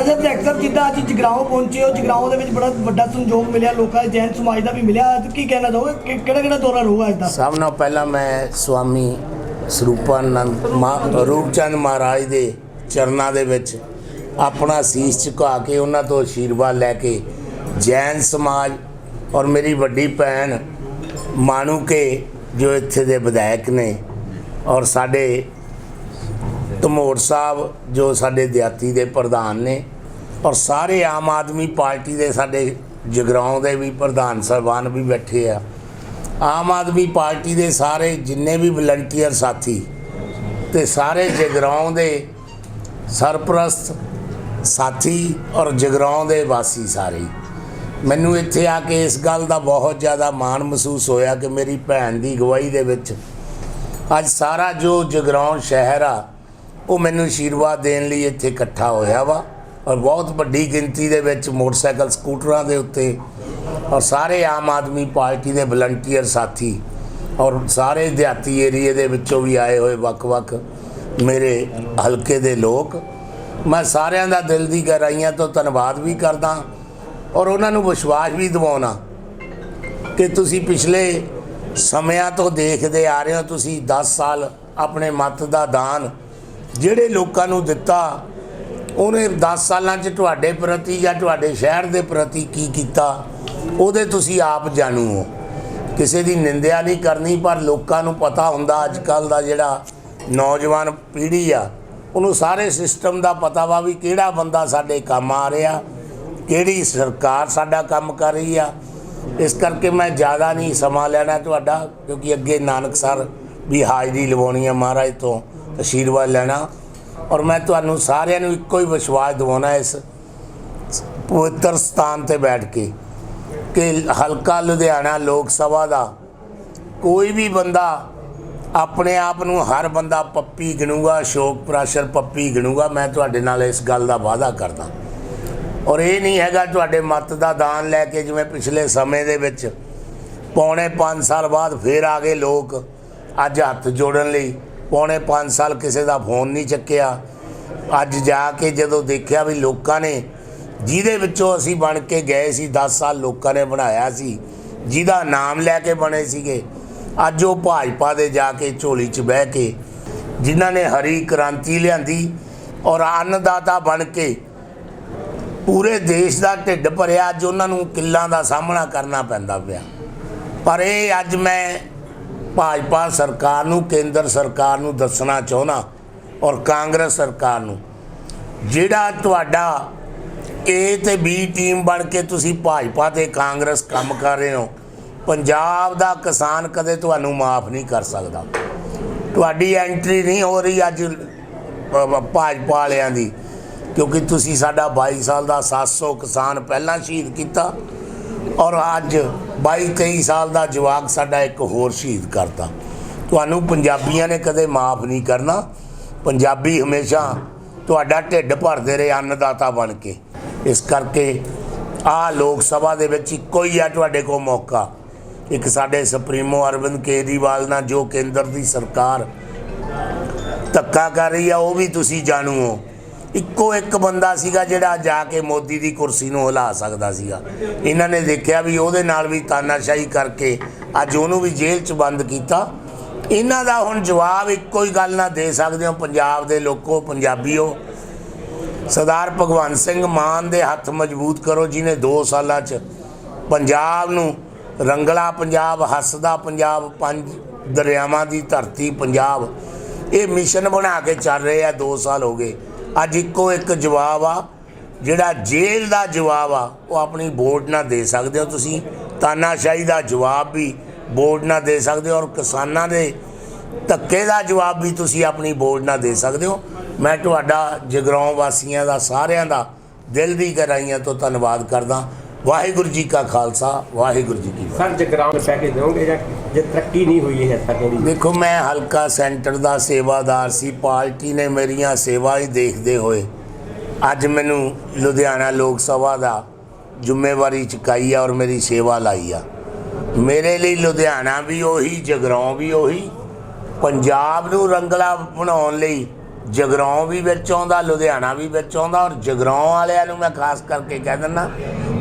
ਅਜੇ ਵਿਧਾਇਕ ਸਾਹਿਬ ਜਿੱਦਾਂ ਅੱਜ ਜਗਰਾਉਂ ਪਹੁੰਚੇ ਹੋ, ਜਗਰਾਉਂ ਦੇ ਵਿੱਚ ਬੜਾ ਵੱਡਾ ਸੰਯੋਗ ਮਿਲਿਆ, ਲੋਕਾਂ ਦੇ ਜੈਨ ਸਮਾਜ ਦਾ ਵੀ ਮਿਲਿਆ। ਅੱਜ ਕੀ ਕਹਿਣਾ ਚਾਹੋਗੇ? ਕਿ ਕਿਹੜਾ ਕਿਹੜਾ ਦੌਰਾ ਰਹੂਗਾ ਅੱਜ ਦਾ? ਸਭ ਨਾਲੋਂ ਪਹਿਲਾਂ ਮੈਂ ਸਵਾਮੀ ਸਰੂਪਾਨੰਦ ਮਾ- ਰੂਪਚੰਦ ਮਹਾਰਾਜ ਦੇ ਚਰਨਾਂ ਦੇ ਵਿੱਚ ਆਪਣਾ ਸੀਸ ਝੁਕਾ ਕੇ ਉਹਨਾਂ ਤੋਂ ਆਸ਼ੀਰਵਾਦ ਲੈ ਕੇ ਜੈਨ ਸਮਾਜ ਔਰ ਮੇਰੀ ਵੱਡੀ ਭੈਣ ਮਾਣੂ ਕੇ ਜੋ ਇੱਥੇ ਦੇ ਵਿਧਾਇਕ ਨੇ ਔਰ ਸਾਡੇ ਧਮੋੜ ਸਾਹਿਬ, ਜੋ ਸਾਡੇ ਦਿਹਾਤੀ ਦੇ ਪ੍ਰਧਾਨ ਨੇ ਔਰ ਸਾਰੇ ਆਮ ਆਦਮੀ ਪਾਰਟੀ ਦੇ ਸਾਡੇ ਜਗਰਾਉਂ ਦੇ ਵੀ ਪ੍ਰਧਾਨ ਸਰਬਾਨ ਵੀ ਬੈਠੇ ਆ। ਆਮ ਆਦਮੀ ਪਾਰਟੀ ਦੇ ਸਾਰੇ ਜਿੰਨੇ ਵੀ ਵਲੰਟੀਅਰ ਸਾਥੀ ਤੇ ਸਾਰੇ ਜਗਰਾਉਂ ਦੇ ਸਰਪ੍ਰਸਤ ਸਾਥੀ ਔਰ ਜਗਰਾਉਂ ਦੇ ਵਾਸੀ ਸਾਰੇ। ਮੈਨੂੰ ਇੱਥੇ ਆ ਕੇ ਇਸ ਗੱਲ ਦਾ ਬਹੁਤ ਜ਼ਿਆਦਾ ਮਾਣ ਮਹਿਸੂਸ ਹੋਇਆ ਕਿ ਮੇਰੀ ਭੈਣ ਦੀ ਅਗਵਾਈ ਦੇ ਵਿੱਚ ਅੱਜ ਸਾਰਾ ਜੋ ਜਗਰਾਉਂ ਸ਼ਹਿਰ ਆ ਉਹ ਮੈਨੂੰ ਆਸ਼ੀਰਵਾਦ ਦੇਣ ਲਈ ਇੱਥੇ ਇਕੱਠਾ ਹੋਇਆ ਵਾ ਔਰ ਬਹੁਤ ਵੱਡੀ ਗਿਣਤੀ ਦੇ ਵਿੱਚ ਮੋਟਰਸਾਈਕਲ ਸਕੂਟਰਾਂ ਦੇ ਉੱਤੇ ਔਰ ਸਾਰੇ ਆਮ ਆਦਮੀ ਪਾਰਟੀ ਦੇ ਵਲੰਟੀਅਰ ਸਾਥੀ ਔਰ ਸਾਰੇ ਦਿਹਾਤੀ ਏਰੀਏ ਦੇ ਵਿੱਚੋਂ ਵੀ ਆਏ ਹੋਏ ਵੱਖ-ਵੱਖ ਮੇਰੇ ਹਲਕੇ ਦੇ ਲੋਕ। ਮੈਂ ਸਾਰਿਆਂ ਦਾ ਦਿਲ ਦੀ ਗਹਿਰਾਈਆਂ ਤੋਂ ਧੰਨਵਾਦ ਵੀ ਕਰਦਾ ਔਰ ਉਹਨਾਂ ਨੂੰ ਵਿਸ਼ਵਾਸ ਵੀ ਦਿਵਾਉਣਾ ਕਿ ਤੁਸੀਂ ਪਿਛਲੇ ਸਮਿਆਂ ਤੋਂ ਦੇਖਦੇ ਆ ਰਹੇ ਹੋ, ਤੁਸੀਂ 10 ਸਾਲ ਆਪਣੇ ਮਤ ਦਾ ਦਾਨ ਜਿਹੜੇ ਲੋਕਾਂ ਨੂੰ ਦਿੱਤਾ, ਉਹਨੇ 10 ਸਾਲਾਂ 'ਚ ਤੁਹਾਡੇ ਪ੍ਰਤੀ ਜਾਂ ਤੁਹਾਡੇ ਸ਼ਹਿਰ ਦੇ ਪ੍ਰਤੀ ਕੀ ਕੀਤਾ? ਉਹਦੇ ਤੁਸੀਂ ਆਪ ਜਾਣੂ ਹੋ। ਕਿਸੇ ਦੀ ਨਿੰਦਿਆ ਨਹੀਂ ਕਰਨੀ, ਪਰ ਲੋਕਾਂ ਨੂੰ ਪਤਾ ਹੁੰਦਾ ਅੱਜ ਕੱਲ ਦਾ ਜਿਹੜਾ ਨੌਜਵਾਨ ਪੀੜ੍ਹੀ ਆ, ਉਹਨੂੰ ਸਾਰੇ ਸਿਸਟਮ ਦਾ ਪਤਾ ਵਾ ਵੀ ਕਿਹੜਾ ਬੰਦਾ ਸਾਡੇ ਕੰਮ ਆ ਰਿਹਾ, ਕਿਹੜੀ ਸਰਕਾਰ ਸਾਡਾ ਕੰਮ ਕਰ ਰਹੀ ਆ। ਇਸ ਕਰਕੇ ਮੈਂ ਜ਼ਿਆਦਾ ਨਹੀਂ ਸਮਾਂ ਲੈਣਾ ਤੁਹਾਡਾ, ਕਿਉਂਕਿ ਅੱਗੇ ਨਾਨਕ ਸਰ ਵੀ ਹਾਜ਼ਰੀ ਲਵਾਉਣੀ ਆ ਮਹਾਰਾਜ ਤੋਂ। ਆਸ਼ੀਰਵਾਦ ਲੈਣਾ। ਔਰ ਮੈਂ ਤੁਹਾਨੂੰ ਸਾਰਿਆਂ ਨੂੰ ਇੱਕੋ ਹੀ ਵਿਸ਼ਵਾਸ ਦਿਵਾਉਣਾ ਇਸ ਪਵਿੱਤਰ ਸਥਾਨ ਤੇ ਬੈਠ ਕੇ ਕਿ ਹਲਕਾ ਲੁਧਿਆਣਾ ਲੋਕ ਸਭਾ ਦਾ ਕੋਈ ਵੀ ਬੰਦਾ ਆਪਣੇ ਆਪ ਨੂੰ ਹਰ ਬੰਦਾ ਪੱਪੀ ਗਿਣੂਗਾ, ਸ਼ੋਕ ਪ੍ਰਾਸ਼ਰ ਪੱਪੀ ਗਿਣੂਗਾ। ਮੈਂ ਤੁਹਾਡੇ ਨਾਲ ਇਸ ਗੱਲ ਦਾ ਵਾਅਦਾ ਕਰਦਾ। ਔਰ ਇਹ ਨਹੀਂ ਹੈਗਾ ਤੁਹਾਡੇ ਮਤ ਦਾ ਦਾਨ ਲੈ ਕੇ ਜਿਵੇਂ ਪਿਛਲੇ ਸਮੇਂ ਦੇ ਵਿੱਚ, ਪੌਣੇ 5 ਸਾਲ ਬਾਅਦ ਫੇਰ ਆ ਗਏ ਲੋਕ ਅੱਜ ਹੱਥ ਜੋੜਨ ਲਈ। ਪੌਣੇ 5 ਸਾਲ ਕਿਸੇ ਦਾ ਫੋਨ ਨਹੀਂ ਚੱਕਿਆ। ਅੱਜ ਜਾ ਕੇ ਜਦੋਂ ਦੇਖਿਆ ਵੀ ਲੋਕਾਂ ਨੇ, ਜਿਹਦੇ ਵਿੱਚੋਂ ਅਸੀਂ ਬਣ ਕੇ ਗਏ ਸੀ 10 ਸਾਲ ਲੋਕਾਂ ਨੇ ਬਣਾਇਆ ਸੀ, ਜਿਹਦਾ ਨਾਮ ਲੈ ਕੇ ਬਣੇ ਸੀਗੇ, ਅੱਜ ਉਹ ਭਾਜਪਾ ਦੇ ਜਾ ਕੇ ਝੋਲੀ 'ਚ ਬਹਿ ਕੇ, ਜਿਨ੍ਹਾਂ ਨੇ ਹਰੀ ਕ੍ਰਾਂਤੀ ਲਿਆਂਦੀ ਔਰ ਅੰਨਦਾਤਾ ਬਣ ਕੇ ਪੂਰੇ ਦੇਸ਼ ਦਾ ਢਿੱਡ ਭਰਿਆ, ਅੱਜ ਉਹਨਾਂ ਨੂੰ ਕਿੱਲਾਂ ਦਾ ਸਾਹਮਣਾ ਕਰਨਾ ਪੈਂਦਾ ਪਿਆ। ਪਰ ਇਹ ਅੱਜ ਮੈਂ ਭਾਜਪਾ ਸਰਕਾਰ ਨੂੰ, ਕੇਂਦਰ ਸਰਕਾਰ ਨੂੰ ਦੱਸਣਾ ਚਾਹੁੰਦਾ ਔਰ ਕਾਂਗਰਸ ਸਰਕਾਰ ਨੂੰ, ਜਿਹੜਾ ਤੁਹਾਡਾ ਏ ਤੇ ਬੀ ਟੀਮ ਬਣ ਕੇ ਤੁਸੀਂ ਭਾਜਪਾ ਤੇ ਕਾਂਗਰਸ ਕੰਮ ਕਰ ਰਹੇ ਹੋ, ਪੰਜਾਬ ਦਾ ਕਿਸਾਨ ਕਦੇ ਤੁਹਾਨੂੰ ਮਾਫ ਨਹੀਂ ਕਰ ਸਕਦਾ। ਤੁਹਾਡੀ ਐਂਟਰੀ ਨਹੀਂ ਹੋ ਰਹੀ ਅੱਜ ਭਾਜਪਾ ਵਾਲਿਆਂ ਦੀ, ਕਿਉਂਕਿ ਤੁਸੀਂ ਸਾਡਾ 22 ਸਾਲ ਦਾ 700 ਕਿਸਾਨ ਪਹਿਲਾਂ ਸ਼ਹੀਦ ਕੀਤਾ ਔਰ ਅੱਜ 22 23 ਸਾਲ ਦਾ ਜਵਾਕ ਸਾਡਾ ਇੱਕ ਹੋਰ ਸ਼ਹੀਦ ਕਰਤਾ ਤੁਹਾਨੂੰ ਪੰਜਾਬੀਆਂ ਨੇ ਕਦੇ ਮਾਫ ਨਹੀਂ ਕਰਨਾ। ਪੰਜਾਬੀ ਹਮੇਸ਼ਾ ਤੁਹਾਡਾ ਢਿੱਡ ਭਰਦੇ ਰਹੇ ਅੰਨਦਾਤਾ ਬਣ ਕੇ। ਇਸ ਕਰਕੇ ਆ ਲੋਕ ਸਭਾ ਦੇ ਵਿੱਚ ਇੱਕੋ ਹੀ ਆ ਤੁਹਾਡੇ ਕੋਲ ਮੌਕਾ। ਇੱਕ ਸਾਡੇ ਸੁਪਰੀਮੋ ਅਰਵਿੰਦ ਕੇਜਰੀਵਾਲ ਨਾਲ ਜੋ ਕੇਂਦਰ ਦੀ ਸਰਕਾਰ ਧੱਕਾ ਕਰ ਰਹੀ ਆ, ਉਹ ਵੀ ਤੁਸੀਂ ਜਾਣੂ ਹੋ। ਇੱਕੋ ਇੱਕ ਬੰਦਾ ਸੀਗਾ ਜਿਹੜਾ ਜਾ ਕੇ ਮੋਦੀ ਦੀ ਕੁਰਸੀ ਨੂੰ ਹਿਲਾ ਸਕਦਾ ਸੀਗਾ। ਇਹਨਾਂ ਨੇ ਦੇਖਿਆ ਵੀ ਉਹਦੇ ਨਾਲ ਵੀ ਤਾਨਾਸ਼ਾਹੀ ਕਰਕੇ ਅੱਜ ਉਹਨੂੰ ਵੀ ਜੇਲ੍ਹ 'ਚ ਬੰਦ ਕੀਤਾ। ਇਹਨਾਂ ਦਾ ਹੁਣ ਜਵਾਬ ਇੱਕੋ ਹੀ ਗੱਲ ਨਾਲ ਦੇ ਸਕਦੇ ਹੋ, ਪੰਜਾਬ ਦੇ ਲੋਕੋ, ਪੰਜਾਬੀਓ। ਸਰਦਾਰ ਭਗਵੰਤ ਸਿੰਘ ਮਾਨ ਦੇ ਹੱਥ ਮਜ਼ਬੂਤ ਕਰੋ ਜਿਨੇ 2 ਸਾਲਾਂ 'ਚ ਪੰਜਾਬ ਨੂੰ ਰੰਗਲਾ ਪੰਜਾਬ, ਹੱਸਦਾ ਪੰਜਾਬ, ਪੰਜ ਦਰਿਆਵਾਂ ਦੀ ਧਰਤੀ ਪੰਜਾਬ, ਇਹ ਮਿਸ਼ਨ ਬਣਾ ਕੇ ਚੱਲ ਰਹੇ ਆ 2 ਸਾਲ ਹੋ ਗਏ। ਅੱਜ ਇੱਕੋ ਇੱਕ ਜਵਾਬ ਆ, ਜਿਹੜਾ ਜੇਲ੍ਹ ਦਾ ਜਵਾਬ ਆ, ਉਹ ਆਪਣੀ ਵੋਟ ਨਾਲ ਦੇ ਸਕਦੇ ਹੋ ਤੁਸੀਂ। ਤਾਨਾਸ਼ਾਹੀ ਦਾ ਜਵਾਬ ਵੀ ਵੋਟ ਨਾਲ ਦੇ ਸਕਦੇ ਹੋ ਔਰ ਕਿਸਾਨਾਂ ਦੇ ਧੱਕੇ ਦਾ ਜਵਾਬ ਵੀ ਤੁਸੀਂ ਆਪਣੀ ਵੋਟ ਨਾਲ ਦੇ ਸਕਦੇ ਹੋ। ਮੈਂ ਤੁਹਾਡਾ ਜਗਰਾਉਂ ਵਾਸੀਆਂ ਦਾ, ਸਾਰਿਆਂ ਦਾ ਦਿਲ ਦੀ ਗਹਿਰਾਈਆਂ ਤੋਂ ਧੰਨਵਾਦ ਕਰਦਾ। ਵਾਹਿਗੁਰੂ ਜੀ ਕਾ ਖਾਲਸਾ, ਵਾਹਿਗੁਰੂ ਜੀ ਕੀ ਫਤਿਹ। ਸਰ, ਜਗਰਾਉਂ ਨੂੰ ਪੈਕੇਜ ਦਿਓਗੇ ਜਾਂ ਜੇ ਤਰੱਕੀ ਨਹੀਂ ਹੋਈ ਹੈ ਸਰ ਜਿਹੜੀ। ਦੇਖੋ, ਮੈਂ ਹਲਕਾ ਸੈਂਟਰ ਦਾ ਸੇਵਾਦਾਰ ਸੀ, ਪਾਰਟੀ ਨੇ ਮੇਰੀਆਂ ਸੇਵਾ ਹੀ ਦੇਖਦੇ ਹੋਏ ਅੱਜ ਮੈਨੂੰ ਲੁਧਿਆਣਾ ਲੋਕ ਸਭਾ ਦਾ ਜ਼ਿੰਮੇਵਾਰੀ ਚੁਕਾਈ ਆ ਔਰ ਮੇਰੀ ਸੇਵਾ ਲਾਈ ਆ। ਮੇਰੇ ਲਈ ਲੁਧਿਆਣਾ ਵੀ ਉਹੀ, ਜਗਰਾਉਂ ਵੀ ਉਹੀ, ਪੰਜਾਬ ਨੂੰ ਰੰਗਲਾ ਬਣਾਉਣ ਲਈ ਜਗਰਾਉਂ ਵੀ ਵਿੱਚ ਆਉਂਦਾ, ਲੁਧਿਆਣਾ ਵੀ ਵਿੱਚ ਆਉਂਦਾ ਔਰ ਜਗਰਾਉਂ ਵਾਲਿਆਂ ਨੂੰ ਮੈਂ ਖਾਸ ਕਰਕੇ ਕਹਿ ਦਿੰਦਾ,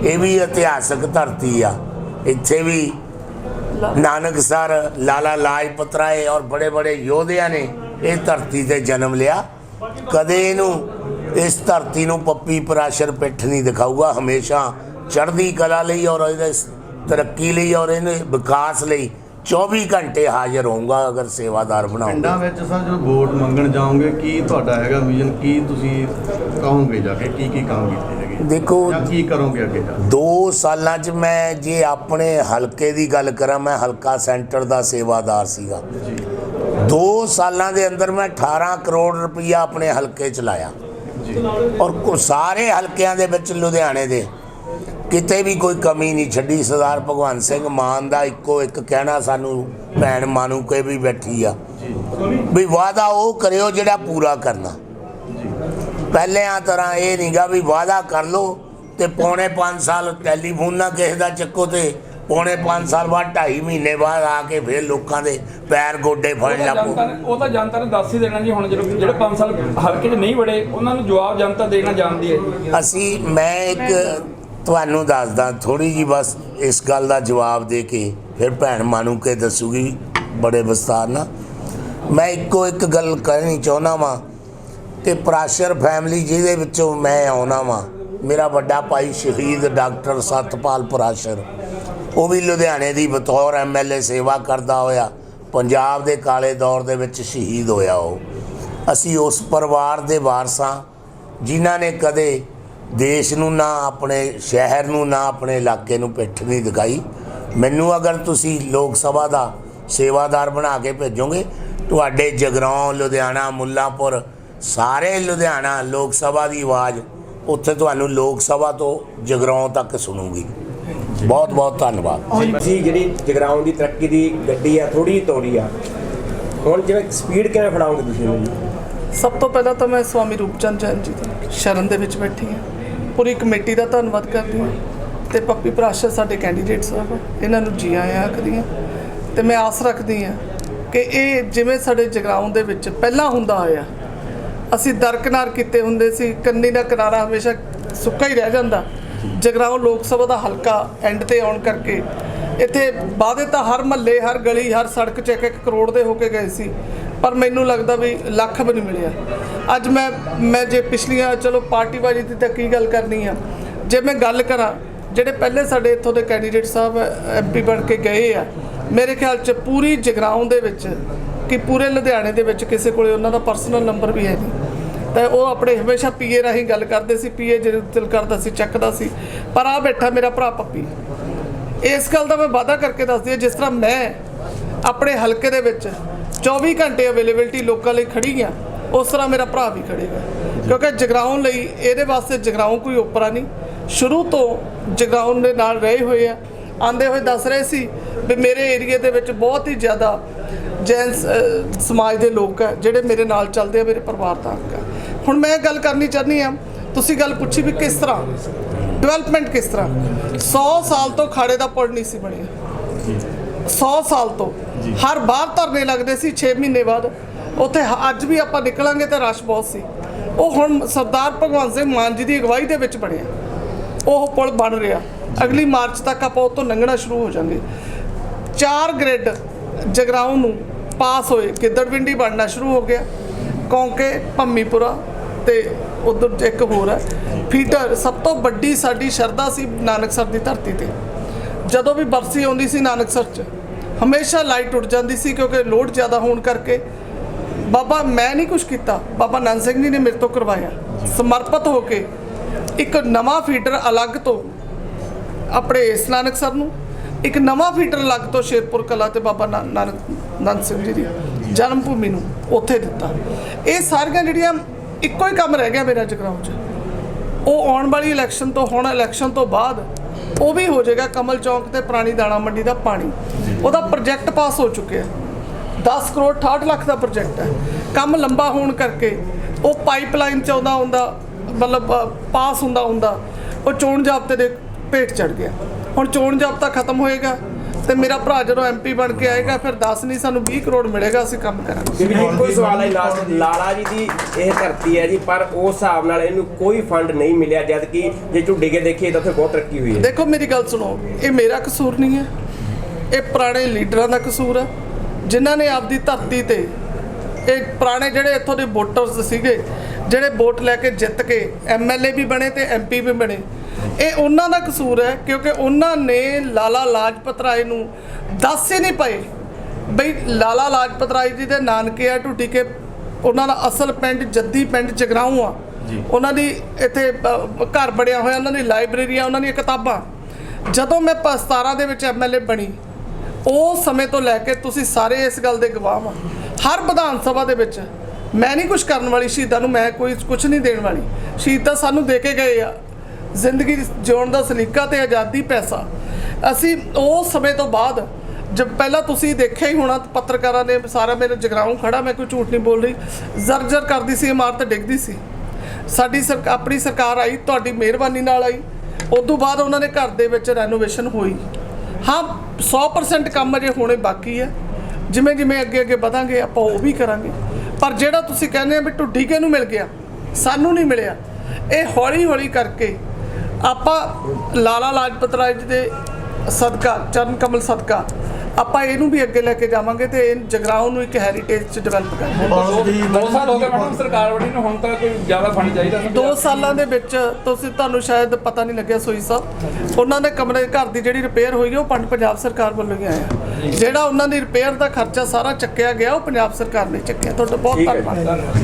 ਇਹ ਵੀ ਇਤਿਹਾਸਕ ਧਰਤੀ ਆ। ਇੱਥੇ ਵੀ ਨਾਨਕਸਰ ਲਾਲਾ ਲਾਜਪਤ ਰਾਏ ਔਰ ਬੜੇ ਬੜੇ ਯੋਧਿਆਂ ਨੇ ਇਹ ਧਰਤੀ ਤੇ ਜਨਮ ਲਿਆ। ਕਦੇ ਇਹਨੂੰ ਇਸ ਧਰਤੀ ਨੂੰ ਪੱਪੀ ਪਰਾਸ਼ਰ ਪਿੱਠ ਨਹੀਂ ਦਿਖਾਊਗਾ। ਹਮੇਸ਼ਾ ਚੜ੍ਹਦੀ ਕਲਾ ਲਈ ਔਰ ਇਹਦੇ ਤਰੱਕੀ ਲਈ ਔਰ ਇਹਨੇ ਵਿਕਾਸ ਲਈ 24 ਘੰਟੇ ਹਾਜ਼ਰ ਹੋਊਗਾ ਅਗਰ ਸੇਵਾਦਾਰ ਬਣਾਉਂਗਾ। ਪਿੰਡਾਂ ਵਿੱਚ ਸਰ ਜਦੋਂ ਵੋਟ ਮੰਗਣ ਜਾਓਗੇ ਕੀ ਤੁਹਾਡਾ ਹੈਗਾ ਵਿਜ਼ਨ ਕੀ ਤੁਸੀਂ ਕਹੋਗੇ ਜਾ ਕੇ? ਕੀ ਕੀ ਕੰਮ ਕੀਤੇ ਹੈਗੇ? ਦੇਖੋ ਜਾਂ ਕੀ ਕਰੋਗੇ ਅੱਗੇ ਜਾ ਕੇ? ਦੋ ਸਾਲਾਂ 'ਚ ਮੈਂ ਜੇ ਆਪਣੇ ਹਲਕੇ ਦੀ ਗੱਲ ਕਰਾਂ ਮੈਂ ਹਲਕਾ ਸੈਂਟਰ ਦਾ ਸੇਵਾਦਾਰ ਸੀਗਾ। ਜੀ। ਦੋ ਸਾਲਾਂ ਦੇ ਅੰਦਰ ਮੈਂ 18 ਕਰੋੜ ਰੁਪਈਆ ਆਪਣੇ ਹਲਕੇ 'ਚ ਲਾਇਆ। ਜੀ। ਔਰ ਕੋ ਸਾਰੇ ਹਲਕਿਆਂ ਦੇ ਵਿੱਚ ਲੁਧਿਆਣੇ ਦੇ। ਕਿਤੇ ਵੀ ਕੋਈ ਕਮੀ ਨਹੀਂ ਛੱਡੀ। ਸਰਦਾਰ ਭਗਵੰਤ ਸਿੰਘ ਮਾਨ ਦਾ ਇੱਕੋ ਇੱਕ ਕਹਿਣਾ ਸਾਨੂੰ ਭੈਣ ਮਾਨੂ ਕੇ ਵੀ ਬੈਠੀ ਆ। ਵੀ ਵਾਅਦਾ ਉਹ ਕਰਿਓ ਜਿਹੜਾ ਪੂਰਾ ਕਰਨਾ। ਪਹਿਲਿਆਂ ਤਰ੍ਹਾਂ ਇਹ ਨਹੀਂਗਾ ਵੀ ਵਾਅਦਾ ਕਰ ਲਓ ਤੇ ਪੌਣੇ 5 ਸਾਲ ਟੈਲੀਫੋਨ ਨਾ ਕਿਸੇ ਦਾ ਚੱਕੋ ਤੇ ਪੌਣੇ 5 ਸਾਲ ਬਾਅਦ 2.5 ਮਹੀਨੇ ਬਾਅਦ ਆ ਕੇ ਫਿਰ ਲੋਕਾਂ ਦੇ ਪੈਰ ਗੋਡੇ ਫੜਨ ਲੱਗ ਨੇ ਉਹ ਤਾਂ ਜਨਤਾ ਨੇ ਦੱਸ ਹੀ ਦੇਣਾ ਜੀ ਹੁਣ ਜਿਹੜੇ ਜਿਹੜੇ 5 ਸਾਲ ਹਲਕੇ 'ਚ ਨਹੀਂ ਵੜੇ ਉਹਨਾਂ ਨੂੰ ਜਵਾਬ ਜਨਤਾ ਦੇਣਾ ਜਾਣਦੀ ਹੈ ਅਸੀਂ ਮੈਂ ਇੱਕ ਤੁਹਾਨੂੰ ਦੱਸਦਾ ਥੋੜੀ ਜੀ ਬਸ ਇਸ ਗੱਲ ਦਾ ਜਵਾਬ ਦੇ ਕੇ ਫਿਰ ਭੈਣ ਮਾਨੂ ਕੇ ਦੱਸੂਗੀ ਬੜੇ ਵਿਸਤਾਰ ਨਾਲ। ਮੈਂ ਇੱਕੋ ਇੱਕ ਗੱਲ ਕਹਿਣੀ ਚਾਹੁੰਦਾ ਵਾਂ ਕਿ ਪ੍ਰਾਸ਼ਰ ਫੈਮਿਲੀ ਜਿਹਦੇ ਵਿੱਚੋਂ ਮੈਂ ਆਉਣਾ ਵਾਂ, ਮੇਰਾ ਵੱਡਾ ਭਾਈ ਸ਼ਹੀਦ ਡਾਕਟਰ ਸਤਪਾਲ ਪ੍ਰਾਸ਼ਰ, ਉਹ ਵੀ ਲੁਧਿਆਣੇ ਦੀ ਬਤੌਰ ਐਮਐਲਏ ਸੇਵਾ ਕਰਦਾ ਹੋਇਆ, ਪੰਜਾਬ ਦੇ ਕਾਲੇ ਦੌਰ ਦੇ ਵਿੱਚ ਸ਼ਹੀਦ ਹੋਇਆ ਉਹ। ਅਸੀਂ ਉਸ ਪਰਿਵਾਰ ਦੇ ਵਾਰਸਾਂ, ਜਿਨ੍ਹਾਂ ਨੇ ਕਦੇ ਦੇਸ਼ ਨੂੰ ਨਾ ਆਪਣੇ ਸ਼ਹਿਰ ਨੂੰ ਨਾ ਆਪਣੇ ਇਲਾਕੇ ਨੂੰ ਪਿੱਠ ਨਹੀਂ ਦਿਖਾਈ। ਮੈਨੂੰ ਅਗਰ ਤੁਸੀਂ ਲੋਕ ਸਭਾ ਦਾ ਸੇਵਾਦਾਰ ਬਣਾ ਕੇ ਭੇਜੋਗੇ ਤੁਹਾਡੇ ਜਗਰਾਉਂ ਲੁਧਿਆਣਾ ਮੁੱਲਾਂਪੁਰ ਸਾਰੇ ਲੁਧਿਆਣਾ ਲੋਕ ਸਭਾ ਦੀ ਆਵਾਜ਼ ਉੱਥੇ ਤੁਹਾਨੂੰ ਲੋਕ ਸਭਾ ਤੋਂ ਜਗਰਾਉਂ ਤੱਕ ਸੁਣੂਗੀ। ਬਹੁਤ ਬਹੁਤ ਧੰਨਵਾਦ। ਅਸੀਂ ਜਿਹੜੀ ਜਗਰਾਉਂ ਦੀ ਤਰੱਕੀ ਦੀ ਗੱਡੀ ਆ ਥੋੜੀ ਜਿਹੀ ਤੋੜੀ ਆ। ਹੁਣ ਜਿਵੇਂ ਸਪੀਡ ਕਿਵੇਂ ਫੜਾਓਗੇ ਤੁਸੀਂ ਜੀ ਸਭ ਤੋਂ ਪਹਿਲਾਂ ਤਾਂ ਮੈਂ ਸਵਾਮੀ ਰੂਪਚੰਦ ਜੈਨ ਜੀ ਦੀ ਸ਼ਰਨ ਦੇ ਵਿੱਚ ਬੈਠੀ ਹਾਂ। ਪੂਰੀ ਕਮੇਟੀ ਦਾ ਧੰਨਵਾਦ ਕਰਦੀ ਹਾਂ। ਤੇ ਪੱਪੀ ਪ੍ਰਾਸ਼ਰ ਸਾਡੇ ਕੈਂਡੀਡੇਟ ਸਾਹਿਬ ਇਹਨਾਂ ਨੂੰ ਜੀ ਆਇਆਂ ਆਖਦੀ ਹਾਂ। ਤੇ ਮੈਂ ਆਸ ਰੱਖਦੀ ਹਾਂ ਕਿ ਇਹ ਜਿਵੇਂ ਸਾਡੇ ਜਗਰਾਉਂ ਦੇ ਵਿੱਚ ਪਹਿਲਾਂ ਹੁੰਦਾ ਆਇਆ, ਅਸੀਂ ਦਰਕਨਾਰ ਕੀਤੇ ਹੁੰਦੇ ਸੀ, ਕੰਨੀ ਦਾ ਕਿਨਾਰਾ ਹਮੇਸ਼ਾ ਸੁੱਕਾ ਹੀ ਰਹਿ ਜਾਂਦਾ। ਜਗਰਾਉਂ ਲੋਕ ਸਭਾ ਦਾ ਹਲਕਾ ਐਂਡ ਤੇ ਆਉਣ ਕਰਕੇ, ਇੱਥੇ ਵਾਅਦੇ ਤਾਂ ਹਰ ਮਹੱਲੇ, ਹਰ ਗਲੀ, ਹਰ ਸੜਕ 'ਚ ਇੱਕ ਇੱਕ ਕਰੋੜ ਦੇ ਹੋ ਕੇ ਗਏ ਸੀ। ਪਰ ਮੈਨੂੰ ਲੱਗਦਾ ਵੀ ਲੱਖ ਵੀ ਨਹੀਂ ਮਿਲਿਆ। ਅੱਜ ਮੈਂ ਮੈਂ ਜੇ ਪਿਛਲੀਆਂ, ਚਲੋ ਪਾਰਟੀਬਾਜ਼ੀ ਦੀ ਤਾਂ ਕੀ ਗੱਲ ਕਰਨੀ ਆ। ਜੇ ਮੈਂ ਗੱਲ ਕਰਾਂ, ਜਿਹੜੇ ਪਹਿਲੇ ਸਾਡੇ ਇੱਥੋਂ ਦੇ ਕੈਂਡੀਡੇਟ ਸਾਹਿਬ ਐਮਪੀ ਬਣ ਕੇ ਗਏ ਆ, ਮੇਰੇ ਖਿਆਲ 'ਚ ਪੂਰੀ ਜਗਰਾਉਂ ਦੇ ਵਿੱਚ ਕਿ ਪੂਰੇ ਲੁਧਿਆਣੇ ਦੇ ਵਿੱਚ ਕਿਸੇ ਕੋਲੇ ਉਹਨਾਂ ਦਾ ਪਰਸਨਲ ਨੰਬਰ ਵੀ ਹੈ ਨਹੀਂ। ਤਾਂ ਉਹ ਆਪਣੇ ਹਮੇਸ਼ਾ ਪੀਏ ਰਾਹੀਂ ਗੱਲ ਕਰਦੇ ਸੀ, ਪੀਏ ਜਦੋਂ ਦਿਲ ਕਰਦਾ ਸੀ, ਚੱਕਦਾ ਸੀ। ਪਰ ਆ ਬੈਠਾ ਮੇਰਾ ਭਰਾ ਪੱਪੀ। ਇਸ ਗੱਲ ਦਾ ਮੈਂ ਵਾਅਦਾ ਕਰਕੇ ਦੱਸਦੀ ਹਾਂ, ਜਿਸ ਤਰ੍ਹਾਂ ਮੈਂ ਆਪਣੇ ਹਲਕੇ ਦੇ ਵਿੱਚ 24 ਘੰਟੇ ਅਵੇਲੇਬਿਲਟੀ ਲੋਕਾਂ ਲਈ ਖੜੀ ਆ। ਉਸ ਤਰ੍ਹਾਂ ਮੇਰਾ ਭਰਾ ਵੀ ਖੜੇਗਾ ਕਿਉਂਕਿ ਜਗਰਾਉਣ ਲਈ ਇਹਦੇ ਵਾਸਤੇ ਜਗਰਾਉਂ ਕੋਈ ਓਪਰਾ ਨਹੀਂ। ਸ਼ੁਰੂ ਤੋਂ ਜਗਰਾਉਂ ਦੇ ਨਾਲ ਰਹੇ ਹੋਏ ਆ। ਆਂਦੇ ਹੋਏ ਦੱਸ ਰਹੇ ਸੀ ਵੀ ਮੇਰੇ ਏਰੀਏ ਦੇ ਵਿੱਚ ਬਹੁਤ ਹੀ ਜ਼ਿਆਦਾ ਜੈਨ ਸਮਾਜ ਦੇ ਲੋਕ ਆ, ਜਿਹੜੇ ਮੇਰੇ ਨਾਲ ਚੱਲਦੇ ਆ, ਮੇਰੇ ਪਰਿਵਾਰ ਦਾ ਅੰਗ ਆ। ਹੁਣ ਮੈਂ ਗੱਲ ਕਰਨੀ ਚਾਹਨੀ ਆ, ਤੁਸੀਂ ਗੱਲ ਪੁੱਛੀ ਵੀ ਕਿਸ ਤਰ੍ਹਾਂ? ਡਿਵੈਲਪਮੈਂਟ ਕਿਸ ਤਰ੍ਹਾਂ? 100 ਸਾਲ ਤੋਂ ਖਾੜੇ ਦਾ ਪੁਲ ਨਹੀਂ ਸੀ ਬਣਿਆ। 100 ਸਾਲ ਤੋਂ। ਹਰ ਬਾਰ ਧਰਨੇ ਲੱਗਦੇ ਸੀ 6 ਮਹੀਨੇ ਬਾਅਦ। ਉੱਥੇ ਅੱਜ ਵੀ ਆਪਾਂ ਨਿਕਲਾਂਗੇ ਤਾਂ ਰਸ਼ ਬਹੁਤ ਸੀ। ਉਹ ਹੁਣ ਸਰਦਾਰ ਭਗਵੰਤ ਸਿੰਘ ਮਾਨ ਜੀ ਦੀ ਅਗਵਾਈ ਦੇ ਵਿੱਚ ਬਣਿਆ ਉਹ ਪੁਲ ਬਣ ਰਿਹਾ। ਅਗਲੀ ਮਾਰਚ ਤੱਕ ਆਪਾਂ ਉਹ ਤੋਂ ਲੰਘਣਾ ਸ਼ੁਰੂ ਹੋ ਜਾਵਾਂਗੇ ਚਾਰ ਗ੍ਰਿਡ ਜਗਰਾਉਂ ਨੂੰ ਪਾਸ ਹੋਏ। ਗਿੱਦੜਵਿੰਡੀ ਬਣਨਾ ਸ਼ੁਰੂ ਹੋ ਗਿਆ। ਕੌਂਕੇ ਭੰਮੀਪੁਰਾ ਤੇ ਉਧਰ ਇੱਕ ਹੋਰ ਹੈ। ਫੀਡਰ ਸਭ ਤੋਂ ਵੱਡੀ ਸਾਡੀ ਸ਼ਰਧਾ ਸੀ ਨਾਨਕਸਰ ਦੀ ਧਰਤੀ ਤੇ। ਜਦੋਂ ਵੀ ਬਰਸੀ ਆਉਂਦੀ ਸੀ ਨਾਨਕਸਰ 'ਚ ਹਮੇਸ਼ਾ ਲਾਈਟ ਉੱਡ ਜਾਂਦੀ ਸੀ ਕਿਉਂਕਿ ਲੋਡ ਜ਼ਿਆਦਾ ਹੋਣ ਕਰਕੇ। ਬਾਬਾ ਮੈਂ ਨਹੀਂ ਕੁਝ ਕੀਤਾ, ਬਾਬਾ ਨੰਦ ਸਿੰਘ ਜੀ ਨੇ ਮੇਰੇ ਤੋਂ ਕਰਵਾਇਆ। ਸਮਰਪਿਤ ਹੋ ਕੇ ਇੱਕ ਨਵਾਂ ਫੀਡਰ ਅਲੱਗ ਤੋਂ ਆਪਣੇ ਇਸ ਨਾਨਕਸਰ ਨੂੰ, ਇੱਕ ਨਵਾਂ ਫੀਡਰ ਅਲੱਗ ਤੋਂ ਸ਼ੇਰਪੁਰ ਕਲਾ ਤੇ ਬਾਬਾ ਨਾ- ਨਾਨਕ ਨੰਦ ਸਿੰਘ ਜੀ ਦੀ ਜਨਮ ਭੂਮੀ ਨੂੰ ਉੱਥੇ ਦਿੱਤਾ। ਇਹ ਸਾਰੀਆਂ ਜਿਹੜੀਆਂ ਇੱਕੋ ਹੀ ਕੰਮ ਰਹਿ ਗਿਆ ਮੇਰਾ ਜਗਰਾਉਂ 'ਚ। ਉਹ ਆਉਣ ਵਾਲੀ ਇਲੈਕਸ਼ਨ ਤੋਂ, ਹੁਣ ਇਲੈਕਸ਼ਨ ਤੋਂ ਬਾਅਦ ਉਹ ਵੀ ਹੋ ਜਾਏਗਾ ਕਮਲ ਚੌਂਕ ਤੇ ਪੁਰਾਣੀ ਦਾਣਾ ਮੰਡੀ ਦਾ ਪਾਣੀ। ਉਹਦਾ ਪ੍ਰੋਜੈਕਟ ਪਾਸ ਹੋ ਚੁੱਕਿਆ 10 ਕਰੋੜ 68 ਲੱਖ ਦਾ ਪ੍ਰੋਜੈਕਟ ਹੈ। ਕੰਮ ਲੰਬਾ ਹੋਣ ਕਰਕੇ ਉਹ ਪਾਈਪਲਾਈਨ ਚ ਆਉਂਦਾ ਹੁੰਦਾ, ਮਤਲਬ ਪਾਸ ਹੁੰਦਾ ਹੁੰਦਾ, ਉਹ ਚੋਣ ਜਾਬਤੇ ਦੇ ਭੇਟ ਚੜ ਗਿਆ। ਹੁਣ ਚੋਣ ਜਾਬਤਾ ਖਤਮ ਹੋਏਗਾ। ਤੇ ਮੇਰਾ ਭਰਾ ਜਦੋਂ ਐਮਪੀ ਬਣ ਕੇ ਆਏਗਾ ਫਿਰ 10 ਨਹੀਂ ਸਾਨੂੰ 20 ਕਰੋੜ ਮਿਲੇਗਾ ਅਸੀਂ ਕੰਮ ਕਰਾਂਗੇ। ਕੋਈ ਸਵਾਲ ਹੈ ਲਾਸਟ ਲਾਲਾ ਜੀ ਦੀ ਇਹ ਧਰਤੀ ਹੈ ਜੀ ਪਰ ਉਸ ਹਿਸਾਬ ਨਾਲ ਇਹਨੂੰ ਕੋਈ ਫੰਡ ਨਹੀਂ ਮਿਲਿਆ ਜਦ ਕਿ ਜੇ ਝੁੱਡੇ ਕੇ ਦੇਖੀਏ ਤਾਂ ਉੱਥੇ ਬਹੁਤ ਤਰੱਕੀ ਹੋਈ ਹੈ। ਦੇਖੋ ਮੇਰੀ ਗੱਲ ਸੁਣੋ ਇਹ ਮੇਰਾ ਕਸੂਰ ਨਹੀਂ ਹੈ। ਇਹ ਪੁਰਾਣੇ ਲੀਡਰਾਂ ਦਾ ਕਸੂਰ ਹੈ। ਜਿਨ੍ਹਾਂ ਨੇ ਆਪਦੀ ਧਰਤੀ ਤੇ ਇਹ ਪੁਰਾਣੇ ਜਿਹੜੇ ਇੱਥੋਂ ਦੇ ਵੋਟਰਸ ਸੀਗੇ ਜਿਹੜੇ ਵੋਟ ਲੈ ਕੇ ਜਿੱਤ ਕੇ ਐਮਐਲਏ ਵੀ ਬਣੇ ਤੇ ਐਮਪੀ ਵੀ ਬਣੇ ਇਹ ਉਹਨਾਂ ਦਾ ਕਸੂਰ ਹੈ ਕਿਉਂਕਿ ਉਹਨਾਂ ਨੇ ਲਾਲਾ ਲਾਜਪਤ ਰਾਏ ਨੂੰ ਦੱਸ ਹੀ ਨਹੀਂ ਪਏ ਬਈ ਲਾਲਾ ਲਾਜਪਤ ਰਾਏ ਜੀ ਦੇ ਨਾਨਕੇ ਆ ਟੁੱਟੀ ਕੇ ਉਹਨਾਂ ਦਾ ਅਸਲ ਪਿੰਡ ਜੱਦੀ ਪਿੰਡ ਜਗਰਾਉਂ ਆ। ਉਹਨਾਂ ਦੀ ਇੱਥੇ ਘਰ ਬਣਿਆ ਹੋਇਆ ਉਹਨਾਂ ਦੀ ਲਾਇਬ੍ਰੇਰੀ ਆ ਉਹਨਾਂ ਦੀਆਂ ਕਿਤਾਬਾਂ। ਜਦੋਂ ਮੈਂ ਪ- 17 ਦੇ ਵਿੱਚ ਐਮਐਲਏ ਬਣੀ ਉਸ ਸਮੇਂ ਤੋਂ ਲੈ ਕੇ ਤੁਸੀਂ ਸਾਰੇ ਇਸ ਗੱਲ ਦੇ ਗਵਾਹ ਆ ਹਰ ਵਿਧਾਨ ਸਭਾ ਦੇ ਵਿੱਚ ਮੈਂ ਨਹੀਂ ਕੁਝ ਕਰਨ ਵਾਲੀ ਸ਼ਹੀਦਾਂ ਨੂੰ ਮੈਂ ਕੋਈ ਕੁਝ ਨਹੀਂ ਦੇਣ ਵਾਲੀ। ਸ਼ਹੀਦ ਤਾਂ ਸਾਨੂੰ ਦੇ ਕੇ ਗਏ ਆ। ਜ਼ਿੰਦਗੀ ਜਿਉਣ ਦਾ ਸਲੀਕਾ ਤੇ ਆਜ਼ਾਦੀ ਪੈਸਾ। ਅਸੀਂ ਉਹ ਸਮੇਂ ਤੋਂ ਬਾਅਦ, ਜਦ ਪਹਿਲਾਂ ਤੁਸੀਂ ਦੇਖਿਆ ਹੀ ਹੋਣਾ, ਪੱਤਰਕਾਰਾਂ ਨੇ ਸਾਰਾ ਮੇਰੇ ਜਗਰਾਉਂ ਖੜਾ, ਮੈਂ ਕੋਈ ਝੂਠ ਨਹੀਂ ਬੋਲ ਰਹੀ। ਜ਼ਰ ਜ਼ਰ ਕਰਦੀ ਸੀ, ਇਮਾਰਤ ਡਿੱਗਦੀ ਸੀ। ਸਾਡੀ ਸਰ ਆਪਣੀ ਸਰਕਾਰ ਆਈ, ਤੁਹਾਡੀ ਮਿਹਰਬਾਨੀ ਨਾਲ ਆਈ। ਉਸ ਤੋਂ ਬਾਅਦ ਉਹਨਾਂ ਨੇ ਘਰ ਦੇ ਵਿੱਚ ਰੈਨੋਵੇਸ਼ਨ ਹੋਈ। ਹਾਂ 100% ਕੰਮ ਅਜੇ ਹੋਣੇ ਬਾਕੀ ਹੈ। ਜਿਵੇਂ ਜਿਵੇਂ ਅੱਗੇ ਅੱਗੇ ਵਧਾਂਗੇ, ਆਪਾਂ ਉਹ ਵੀ ਕਰਾਂਗੇ। ਪਰ ਜਿਹੜਾ ਤੁਸੀਂ ਕਹਿੰਦੇ ਆ ਵੀ ਢੁੱਡੀ ਕਿਹਨੂੰ ਮਿਲ ਗਿਆ, ਸਾਨੂੰ ਨਹੀਂ ਮਿਲਿਆ, ਇਹ ਹੌਲੀ ਹੌਲੀ ਕਰਕੇ ਆਪਾਂ ਲਾਲਾ ਲਾਜਪਤ ਰਾਏ ਜੀ ਦੇ ਸਦਕਾ ਚਰਨ ਕਮਲ ਸਦਕਾ ਆਪਾਂ ਇਹਨੂੰ ਵੀ ਅੱਗੇ ਲੈ ਕੇ ਜਾਵਾਂਗੇ ਤੇ ਇਹ ਜਗਰਾਉਂ ਨੂੰ ਇੱਕ ਹੈਰੀਟੇਜ ਚ ਡਿਵੈਲਪ ਕਰਾਂਗੇ ਦੋ ਸਾਲ ਹੋ ਗਏ ਮੈਡਮ ਸਰਕਾਰ ਬਣੀ ਨੂੰ ਹੁਣ ਤਾਂ ਕੋਈ ਜ਼ਿਆਦਾ ਫੰਡ ਚਾਹੀਦਾ। ਦੋ ਸਾਲਾਂ ਦੇ ਵਿੱਚ ਤੁਸੀਂ ਤੁਹਾਨੂੰ ਸ਼ਾਇਦ ਪਤਾ ਨਹੀਂ ਲੱਗਿਆ ਸੋਈ ਸਾਹਿਬ ਉਹਨਾਂ ਦੇ ਕਮਰੇ ਘਰ ਦੀ ਜਿਹੜੀ ਰਿਪੇਅਰ ਹੋਈ ਉਹ ਪੰਜ ਪੰਜਾਬ ਸਰਕਾਰ ਵੱਲੋਂ ਹੀ ਆਇਆ ਜਿਹੜਾ ਉਹਨਾਂ ਦੀ ਰਿਪੇਅਰ ਦਾ ਖਰਚਾ ਸਾਰਾ ਚੱਕਿਆ ਗਿਆ ਉਹ ਪੰਜਾਬ ਸਰਕਾਰ ਨੇ ਚੱਕਿਆ ਤੁਹਾਡਾ ਬਹੁਤ ਜੀ। ਧੰਨਵਾਦ